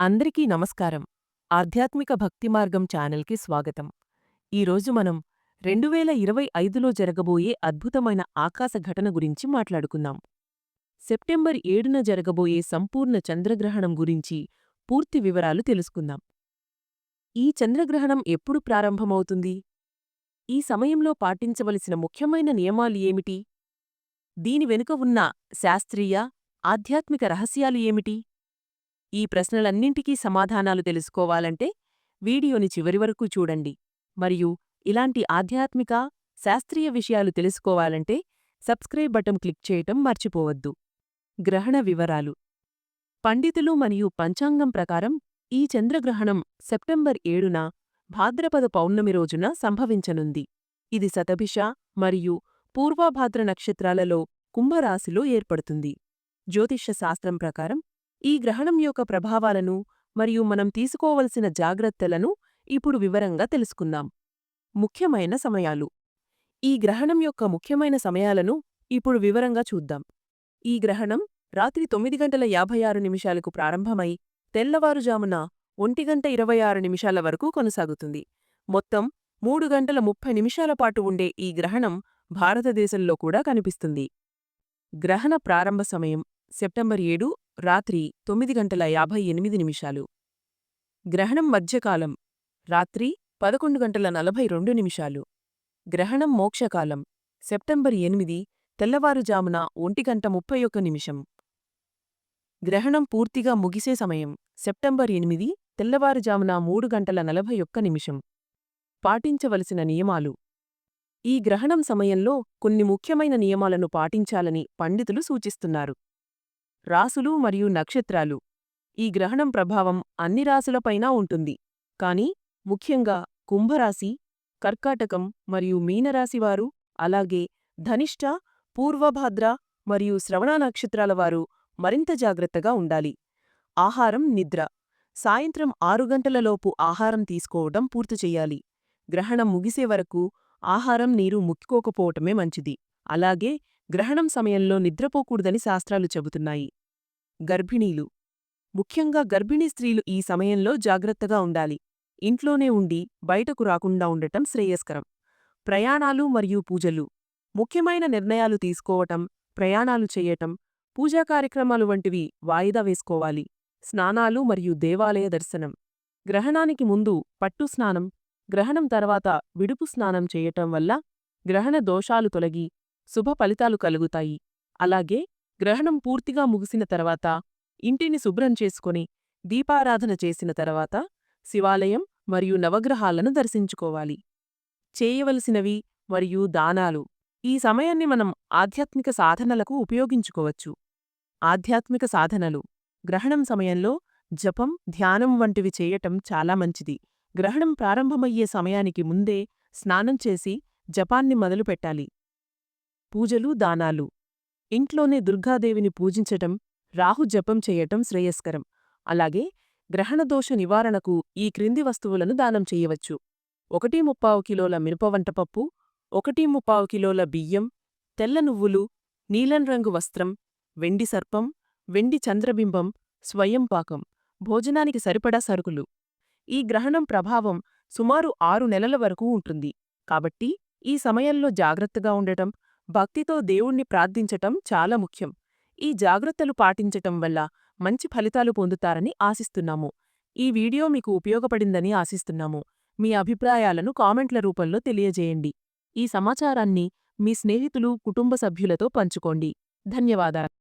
అందరికీ నమస్కారం. ఆధ్యాత్మిక భక్తి మార్గం ఛానల్కి స్వాగతం. ఈరోజు మనం రెండువేల ఇరవై ఐదులో జరగబోయే అద్భుతమైన ఆకాశ ఘటన గురించి మాట్లాడుకుందాం. సెప్టెంబర్ ఏడున జరగబోయే సంపూర్ణ చంద్రగ్రహణం గురించి పూర్తి వివరాలు తెలుసుకుందాం. ఈ చంద్రగ్రహణం ఎప్పుడు ప్రారంభమవుతుంది? ఈ సమయంలో పాటించవలసిన ముఖ్యమైన నియమాలు ఏమిటి? దీని వెనుక ఉన్న శాస్త్రీయ ఆధ్యాత్మిక రహస్యాలు ఏమిటి? ఈ ప్రశ్నలన్నింటికీ సమాధానాలు తెలుసుకోవాలంటే వీడియోని చివరి వరకు చూడండి. మరియు ఇలాంటి ఆధ్యాత్మిక శాస్త్రీయ విషయాలు తెలుసుకోవాలంటే సబ్స్క్రైబ్ బటన్ క్లిక్ చేయటం మర్చిపోవద్దు. గ్రహణ వివరాలు. పండితులు మరియు పంచాంగం ప్రకారం ఈ చంద్రగ్రహణం సెప్టెంబర్ ఏడున భాద్రపద పౌర్ణమి రోజున సంభవించనుంది. ఇది శతభిష మరియు పూర్వభాద్ర నక్షత్రాలలో కుంభరాశిలో ఏర్పడుతుంది. జ్యోతిష్యశాస్త్రం ప్రకారం ఈ గ్రహణం యొక్క ప్రభావాలను మరియు మనం తీసుకోవలసిన జాగ్రత్తలను ఇప్పుడు వివరంగా తెలుసుకుందాం. ముఖ్యమైన సమయాలు. ఈ గ్రహణం యొక్క ముఖ్యమైన సమయాలను ఇప్పుడు వివరంగా చూద్దాం. ఈ గ్రహణం రాత్రి తొమ్మిది గంటల యాభై ఆరు నిమిషాలకు ప్రారంభమై తెల్లవారుజామున ఒంటి గంట ఇరవై ఆరు నిమిషాల వరకు కొనసాగుతుంది. మొత్తం మూడు గంటల ముప్పై నిమిషాల పాటు ఉండే ఈ గ్రహణం భారతదేశంలో కూడా కనిపిస్తుంది. గ్రహణ ప్రారంభ సమయం సెప్టెంబర్ ఏడు రాత్రి తొమ్మిది గంటల యాభై ఎనిమిది నిమిషాలు. గ్రహణం మధ్యకాలం రాత్రి పదకొండు గంటల నలభై రెండు నిమిషాలు. గ్రహణం మోక్షకాలం సెప్టెంబర్ ఎనిమిది తెల్లవారుజామున ఒంటి గంట ముప్పై ఒక్క నిమిషం. గ్రహణం పూర్తిగా ముగిసే సమయం సెప్టెంబర్ ఎనిమిది తెల్లవారుజామున మూడు గంటల నలభై ఒక్క నిమిషం. పాటించవలసిన నియమాలు. ఈ గ్రహణం సమయంలో కొన్ని ముఖ్యమైన నియమాలను పాటించాలని పండితులు సూచిస్తున్నారు. రాసులు మరియు నక్షత్రాలు. ఈ గ్రహణం ప్రభావం అన్ని రాసులపైనా ఉంటుంది. కాని ముఖ్యంగా కుంభరాశి కర్కాటకం మరియు మీనరాశివారు అలాగే ధనిష్ట పూర్వభాద్ర మరియు శ్రవణ నక్షత్రాలవారు మరింత జాగ్రత్తగా ఉండాలి. ఆహారం నిద్ర. సాయంత్రం ఆరు గంటలలోపు ఆహారం తీసుకోవడం పూర్తి చెయ్యాలి గ్రహణం ముగిసే వరకు ఆహారం నీరు ముక్కుకోకపోవటమే మంచిది. అలాగే గ్రహణం సమయంలో నిద్రపోకూడదని శాస్త్రాలు చెబుతున్నాయి. గర్భిణీలు. ముఖ్యంగా గర్భిణీ స్త్రీలు ఈ సమయంలో జాగ్రత్తగా ఉండాలి. ఇంట్లోనే ఉండి బయటకు రాకుండా ఉండటం శ్రేయస్కరం. ప్రయాణాలు మరియు పూజలు. ముఖ్యమైన నిర్ణయాలు తీసుకోవటం ప్రయాణాలు చెయ్యటం పూజా కార్యక్రమాలు వంటివి వాయిదా వేసుకోవాలి. స్నానాలు మరియు దేవాలయ దర్శనం. గ్రహణానికి ముందు పట్టు స్నానం గ్రహణం తర్వాత విడుపు స్నానం చేయటం వల్ల గ్రహణ దోషాలు తొలగి శుభ ఫలితాలు కలుగుతాయి. అలాగే గ్రహణం పూర్తిగా ముగిసిన తర్వాత ఇంటిని శుభ్రం చేసుకుని దీపారాధన చేసిన తర్వాత శివాలయం మరియు నవగ్రహాలను దర్శించుకోవాలి. చేయవలసినవి మరియు దానాలు ఈ సమయాన్ని మనం ఆధ్యాత్మిక సాధనలకు ఉపయోగించుకోవచ్చు. ఆధ్యాత్మిక సాధనలు గ్రహణం సమయంలో జపం ధ్యానం వంటివి చేయటం చాలా మంచిది. గ్రహణం ప్రారంభమయ్యే సమయానికి ముందే స్నానం చేసి జపాన్ని మొదలుపెట్టాలి. పూజలు దానాలు ఇంట్లోనే దుర్గాదేవిని పూజించటం రాహు జపం చేయటం శ్రేయస్కరం. అలాగే గ్రహణదోష నివారణకు ఈ క్రింది వస్తువులను దానం చేయవచ్చు. ఒకటి ముప్పావు కిలోల మినపవంటపప్పు ఒకటి ముప్పావు కిలోల బియ్యం తెల్ల నువ్వులు నీలం రంగు వస్త్రం వెండి సర్పం వెండి చంద్రబింబం స్వయంపాకం భోజనానికి సరిపడా సరుకులు. ఈ గ్రహణం ప్రభావం సుమారు ఆరు నెలల వరకు ఉంటుంది. కాబట్టి ఈ సమయంలో జాగ్రత్తగా ఉండటం భక్తితో దేవుణ్ణి ప్రార్థించటం చాలా ముఖ్యం. ఈ జాగ్రత్తలు పాటించటం వల్ల మంచి ఫలితాలు పొందుతారని ఆశిస్తున్నాము. ఈ వీడియో మీకు ఉపయోగపడిందని ఆశిస్తున్నాము. మీ అభిప్రాయాలను కామెంట్ల రూపంలో తెలియజేయండి. ఈ సమాచారాన్ని మీ స్నేహితులు కుటుంబ సభ్యులతో పంచుకోండి. ధన్యవాదాలు.